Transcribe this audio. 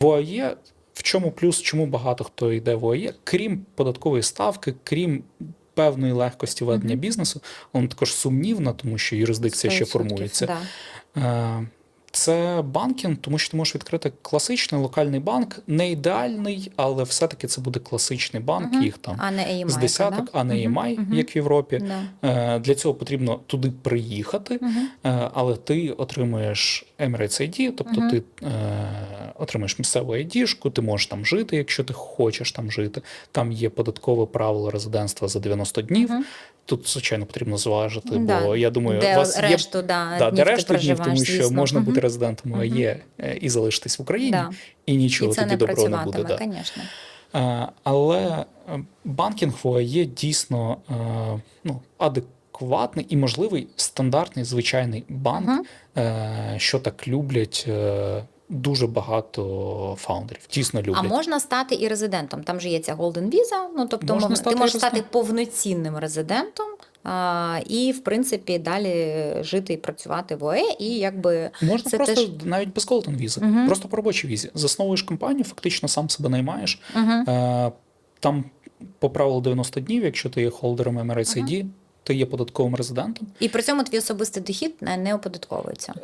В ОАЄ в чому плюс, чому багато хто йде в ОАЄ, крім податкової ставки, крім певної легкості ведення Мгм. бізнесу, воно також сумнівна, тому що юрисдикція ще формується. Да. Це банкінг, тому що ти можеш відкрити класичний локальний банк, не ідеальний, але все-таки це буде класичний банк, Мгм. їх там А не EMI, з десяток, да? а не EMI, мгм. як в Європі. Да. Е, Для цього потрібно туди приїхати, е, але ти отримуєш Emirates ID, тобто Мгм. ти е, отримуєш місцеву ID-шку, ти можеш там жити, якщо ти хочеш там жити. Там є податкове правило резидентства за 90 днів. Мгм. Тут, звичайно, потрібно зважити, Да. бо я думаю, Де вас є решту, да, Да, днів де решту днів, тому що звісно. можна бути Резидентом. ОАЄ е, і залишитись в Україні, Да. і нічого І це тоді не добро не буде. Да. Але банкінг ОАЄ дійсно ну, адекватний і можливий стандартний звичайний банк, е, що так люблять дуже багато фаундерів. Дійсно А можна стати і резидентом. Там же є ця Golden Visa, ну тобто Можна мовно, стати ти можеш і стати повноцінним резидентом. І, в принципі, далі жити і працювати в ОЕ, і якби Можна це просто теж- навіть без колтон візи, Мгм. просто по робочій візі. Засновуєш компанію, фактично сам себе наймаєш. Е, Там по правилу 90 днів, якщо ти є холдером Emirates ID, ти є податковим резидентом. і при цьому твій особистий дохід не, не оподатковується.